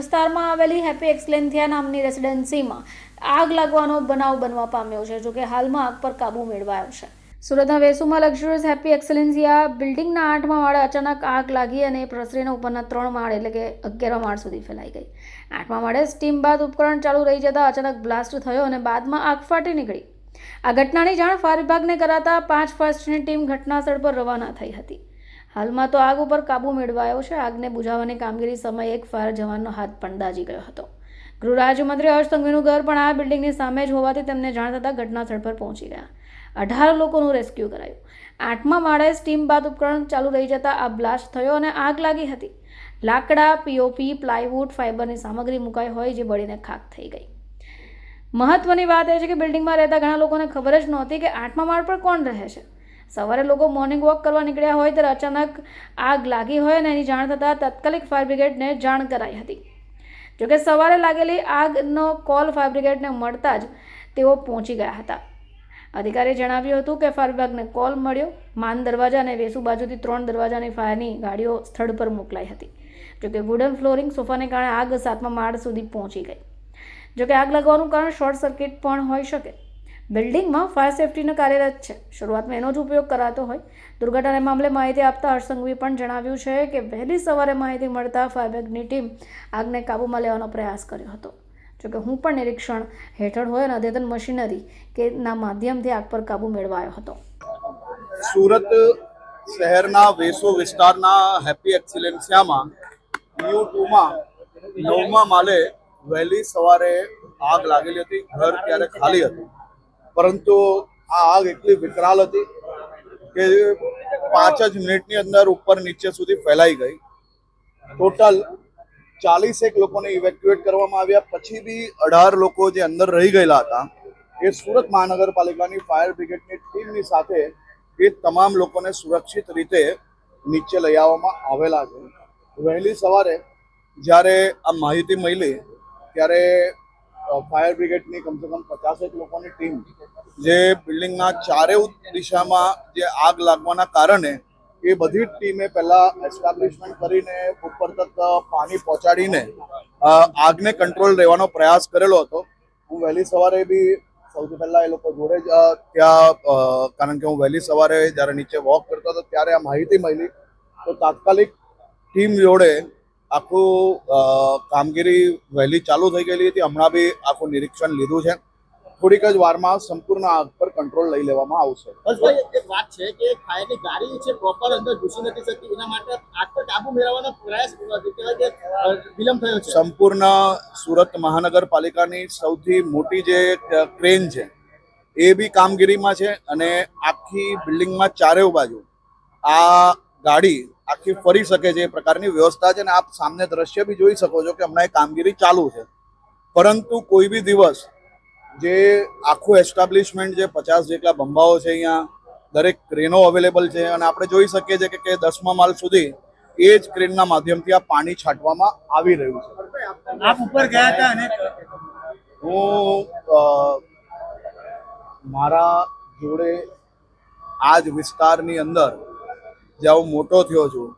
વિસ્તારમાં આવેલી હેપી એક્સલેન્થિયા નામની રેસિડેન્સીમાં આગ લાગવાનો બનાવ બનવા પામ્યો છે, જોકે હાલમાં આગ પર કાબુ મેળવાયો છે. સુરતના વેસુમાં લક્ઝુરિયસ હેપી એક્સલેન્સિયા બિલ્ડિંગના આઠમા માળે અચાનક આગ લાગી અને પ્રસરીને ઉપરના ત્રણ માળ એટલે કે અગિયારમા માળ સુધી ફેલાઈ ગઈ. આઠમા માળે સ્ટીમ બાદ ઉપકરણ ચાલુ રહી જતાં અચાનક બ્લાસ્ટ થયો અને બાદમાં આગ ફાટી નીકળી. આ ઘટનાની જાણ ફાયર વિભાગને કરાતા પાંચ ફર્સ્ટની ટીમ ઘટનાસ્થળ પર રવાના થઈ હતી. હાલમાં તો આગ ઉપર કાબુ મેળવાયો છે. આગને બુઝાવવાની કામગીરી સમયે એક ફાયર જવાનનો હાથ પણ દાજી ગયો હતો. ગૃહ રાજ્યમંત્રી હર્ષ ઘર પણ આ બિલ્ડિંગની સામે જ હોવાથી તેમને જાણ થતાં ઘટનાસ્થળ પર પહોંચી ગયા. અઢાર લોકોનું રેસ્ક્યુ કરાયું. આઠમા માળે સ્ટીમ બાદ ઉપકરણ ચાલુ રહી જતાં આ બ્લાસ્ટ થયો અને આગ લાગી હતી. લાકડા પીઓપી પ્લાયવુડ, ફાઇબરની સામગ્રી મુકાઈ હોય જે બળીને ખાક થઈ ગઈ. મહત્વની વાત એ છે કે બિલ્ડિંગમાં રહેતા ઘણા લોકોને ખબર જ નહોતી કે આઠમા માળ પર કોણ રહે છે. સવારે લોકો મોર્નિંગ વોક કરવા નીકળ્યા હોય ત્યારે અચાનક આગ લાગી હોય અને એની જાણ થતાં તાત્કાલિક ફાયર બ્રિગેડને જાણ કરાઈ હતી. જોકે સવારે લાગેલી આગનો કોલ ફાયર બ્રિગેડને મળતા જ તેઓ પહોંચી ગયા હતા. અધિકારીએ જણાવ્યું હતું કે ફાયર વિભાગને કોલ મળ્યો. માન દરવાજા અને વેસુ બાજુથી ત્રણ દરવાજાની ફાયરની ગાડીઓ સ્થળ પર મોકલાઈ હતી. જોકે વુડન ફ્લોરિંગ સોફાને કારણે આગ સાતમા માળ સુધી પહોંચી ગઈ. જોકે આગ લાગવાનું કારણ શોર્ટ સર્કિટ પણ હોઈ શકે. બિલ્ડિંગમાં ફાયર સેફટીનો કાર્યરત છે. શરૂઆતમાં એનો જ ઉપયોગ કરાતો હોય. દુર્ઘટના મામલે માહિતી આપતા હર્ષસંઘવી પણ જણાવ્યું છે કે વહેલી સવારે માહિતી મળતા ફાયર બ્રિગેડની ટીમ આગને કાબૂમાં લેવાનો પ્રયાસ કર્યો હતો. જોકે હું પણ નિરીક્ષણ હેઠળ હોય અને અદ્યતન મશીનરી કે ના માધ્યમથી આગ પર કાબૂ મેળવાયો હતો. સુરત શહેરના વેસો વિસ્તારના હેપી એક્સિલેન્સિયામાં યુ ટુમાં નવમા માલે વહેલી સવારે આગ લાગેલી હતી. ઘર ત્યારે ખાલી હતું. પરંતુ આ આગ એટલી વિકરાલ હતી કે પાંચ જ મિનિટની અંદર ઉપર નીચે સુધી ફેલાઈ ગઈ. ટોટલ ચાલીસેક લોકોને ઇવેક્યુએટ કરવામાં આવ્યા. પછી બી અઢાર લોકો જે અંદર રહી ગયેલા હતા, એ સુરત મહાનગરપાલિકાની ફાયર બ્રિગેડની ટીમની સાથે એ તમામ લોકોને સુરક્ષિત રીતે નીચે લઈ આવવામાં આવેલા છે. વહેલી સવારે જ્યારે આ માહિતી મળી, ત્યારે ફાયર બ્રિગેડની કમસે કમ પચાસેક લોકોની ટીમ જે બિલ્ડિંગના ચારેય દિશામાં જે આગ લાગવાના કારણે એ બધી જ ટીમે પહેલા એસ્ટાબ્લિશમેન્ટ કરીને ઉપર તક પાણી પહોંચાડીને આગને કંટ્રોલ રહેવાનો પ્રયાસ કરેલો હતો. હું વહેલી સવારે બી સૌથી પહેલાં એ લોકો જોડે જ ત્યાં કારણ કે હું વહેલી સવારે જ્યારે નીચે વોક કરતો હતો ત્યારે આ માહિતી મળી. તો તાત્કાલિક ટીમ જોડે આખું કામગીરી વહેલી ચાલુ થઈ ગયેલી હતી. હમણાં બી આખું નિરીક્ષણ લીધું છે. થોડીક જ વારમાં સંપૂર્ણ આગ પર કંટ્રોલ લઈ લેવામાં આવશે. એક વાત છે કે ફાયરની ગાડી છે પ્રોપર અંદર ઘૂસી નથી શકતી. એના માટે આગ પર કાબુ મેળવવાનો પ્રયાસ વિલંબ થયો છે. સંપૂર્ણ સુરત મહાનગરપાલિકાની સૌથી મોટી જે ક્રેન છે એ બી કામગીરીમાં છે અને આખી બિલ્ડિંગમાં ચારેય બાજુ આ ગાડી આખી ફરી શકે છે એ પ્રકારની વ્યવસ્થા છે અને આપ સામને દ્રશ્ય બી જોઈ શકો છો કે હમણાં એ કામગીરી ચાલુ છે. પરંતુ કોઈ બી દિવસ જે આખું એસ્ટાબ્લિશમેન્ટ જે પચાસ જેટલા બંબાઓ છે અહીંયા દરેક ક્રેનો અવેલેબલ છે અને આપણે જોઈ શકીએ છીએ કે કે દસમા માલ સુધી એ જ ક્રેનના માધ્યમથી આ પાણી છાંટવામાં આવી રહ્યું છે. આપ ઉપર ગયા હતા અને હું મારા જોડે આ જ વિસ્તારની અંદર જ્યાં હું મોટો થયો છું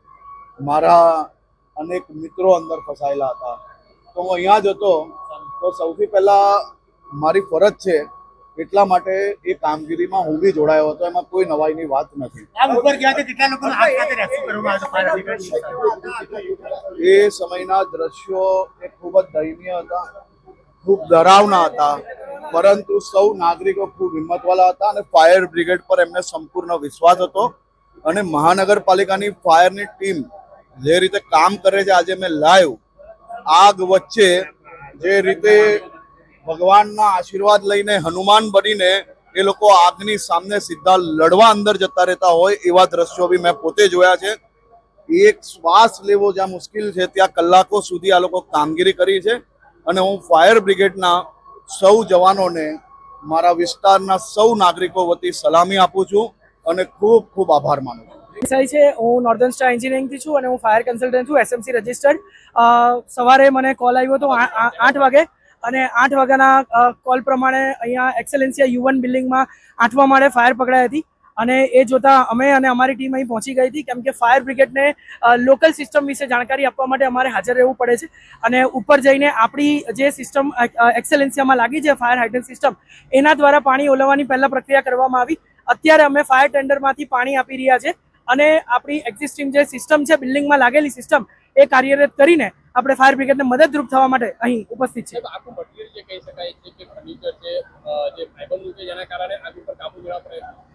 મારા અનેક મિત્રો અંદર ફસાયેલા હતા. તો હું અહીંયા જ હતો તો સૌથી પહેલાં મારી ફરજ છે એટલા માટે એ કામગીરીમાં હું બી જોડાયો હતો એમાં કોઈ નવાઈની વાત નથી. આપ ઉપર ગયા હતા કેટલા લોકોને હાથ સાથે રેસ્ક્યુ કરવામાં આવ્યો ફાયર બ્રિગેડ એ સમયના દ્રશ્યો એ ખૂબ જ દયનીય હતા ખૂબ ડરાવના હતા પરંતુ સૌ નાગરિકો ખૂબ હિંમતવાળા હતા અને ફાયર બ્રિગેડ પર એમને સંપૂર્ણ વિશ્વાસ હતો. અને મહાનગરપાલિકાની ફાયરની ટીમ જે રીતે કામ કરે છે, આજે મેં લાઈવ, આગ વચ્ચે જે રીતે ભગવાનના આશીર્વાદ લઈને હનુમાન બનીને એ લોકો આગની સામે સીધા લડવા અંદર જતા રહેતા હોય, એવા દ્રશ્યો બી મેં પોતે જોયા છે. એક શ્વાસ લેવો જ્યાં મુશ્કેલ છે, ત્યાં કલાકો સુધી આ લોકો કામગીરી કરી છે અને હું ફાયર બ્રિગેડના સૌ જવાનોને, મારા વિસ્તારના સૌ નાગરિકો વતી સલામી આપું છું. અને ખૂબ ખૂબ આભાર માનું છું. છે, હું નોર્ધન સ્ટાર એન્જિનિયરિંગથી છું અને હું ફાયર કન્સલ્ટન્ટ છું એસએમસી રજિસ્ટર્ડ સવારે મને કોલ આવ્યો હતો આઠ વાગે અને આઠ વાગ્યાના કોલ પ્રમાણે અહીંયા એક્સેલેન્સિયા યુવન બિલ્ડિંગમાં આઠમા માળે ફાયર પકડાઈ હતી. અને એ જોતા અમે અને અમારી ટીમ અહીં પહોંચી ગઈ હતી, કેમ કે ફાયર બ્રિગેડને લોકલ સિસ્ટમ વિશે જાણકારી આપવા માટે અમારે હાજર રહેવું પડે છે. અને ઉપર જઈને આપણી જે સિસ્ટમ એક્સેલેન્સિયામાં લાગી છે ફાયર હાઇડ્રન સિસ્ટમ એના દ્વારા પાણી ઓલવવાની પહેલાં પ્રક્રિયા કરવામાં આવી. અત્યારે અમે ફાયર ટેન્ડરમાંથી પાણી આપી રહ્યા છે અને આપણી એક્ઝિસ્ટિંગ જે સિસ્ટમ છે બિલ્ડિંગમાં લાગેલી સિસ્ટમ એ કાર્યરત કરીને આપણે ફાયર બ્રિગેડને મદદરૂપ થવા માટે અહીં ઉપસ્થિત છે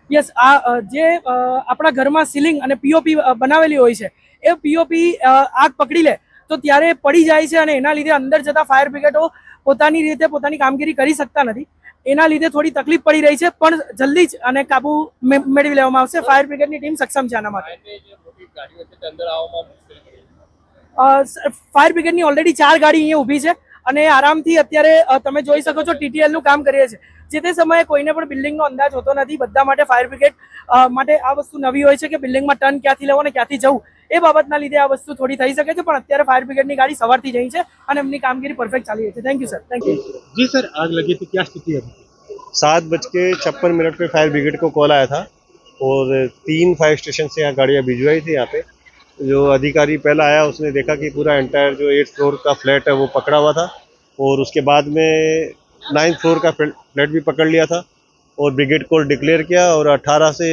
યસ આ જે આપણા ઘરમાં સીલિંગ અને પીઓપી બનાવેલી હોય છે એ પીઓપી આગ પકડી લે તો ત્યારે પડી જાય છે અને એના લીધે અંદર જતા ફાયર બ્રિગેડો પોતાની રીતે પોતાની કામગીરી કરી શકતા નથી. એના લીધે થોડી તકલીફ પડી રહી છે પણ જલ્દી જ અને કાબુ મેળવી લેવામાં આવશે. ફાયર બ્રિગેડની ટીમ સક્ષમ છે આના માટે. ફાયર બ્રિગેડની ઓલરેડી ચાર ગાડી અહીંયા ઊભી છે અને આરામથી અત્યારે તમે જોઈ શકો છો ટીટીએલનું નું કામ કરીએ છીએ. જે તે સમયે કોઈને પણ બિલ્ડિંગનો અંદાજ હોતો નથી. બધા માટે ફાયર બ્રિગેડ માટે આ વસ્તુ નવી હોય છે કે બિલ્ડિંગમાં ટર્ન ક્યાંથી લેવો અને ક્યાંથી જવું. એ બાબતના લીધે આ વસ્તુ થોડી થઈ શકે છે પણ અત્યારે ફાયર બ્રિગેડની ગાડી સવારથી જઈ છે અને એમની કામગીરી પરફેક્ટ ચાલી રહી છે thank you sir thank you ji sir आग लगी थी क्या स्थिति है अभी सात बज के छप्पन मिनट पे फायर ब्रिगेड को कॉल आया था और तीन फायर स्टेशन से यहाँ गाड़ियाँ भिजवाई थी यहाँ पे जो अधिकारी पहला आया उसने देखा कि पूरा एंटायर जो एट फ्लोर का फ्लैट है वो पकड़ा हुआ था और उसके बाद में नाइन्थ फ्लोर का फ्लैट भी पकड़ लिया था और ब्रिगेड को डिक्लेयर किया और 18 से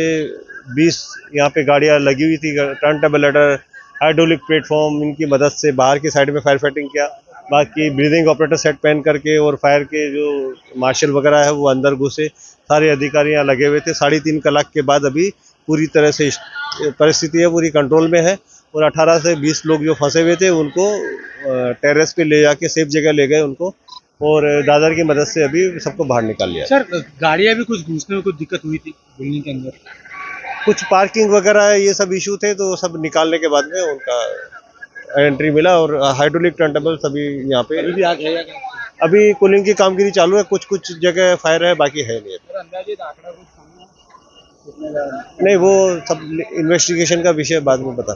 20 यहाँ पे गाड़ियाँ लगी हुई थी turntable ladder hydraulic platform इनकी मदद से बाहर की साइड में फायर फाइटिंग किया। बाकी ब्रीदिंग ऑपरेटर सेट पहन करके और फायर के जो मार्शल वगैरह है, वो अंदर घुसे। सारे अधिकारी यहाँ लगे हुए थे। साढ़े तीन कलाक के बाद अभी पूरी तरह से परिस्थिति है, पूरी कंट्रोल में है। और 18 से 20 लोग जो फंसे हुए थे, उनको टेरेस पे ले जाके सेफ़ जगह ले गए उनको। और दादर की मदद से अभी सबको बाहर निकाल लिया। सर, गाड़ियाँ भी कुछ घुसने में कुछ दिक्कत हुई थी, बिल्डिंग के अंदर? कुछ पार्किंग वगैरह ये सब इशू थे तो सब निकालने के बाद में उनका एंट्री मिला और हाइड्रोलिक टर्नटेबल सभी यहाँ पे अभी भी आग है अभी कूलिंग की कामगिरी चालू है कुछ कुछ जगह फायर है बाकी है नहीं। नहीं वो सब इन्वेस्टिगेशन का विषय बाद में बता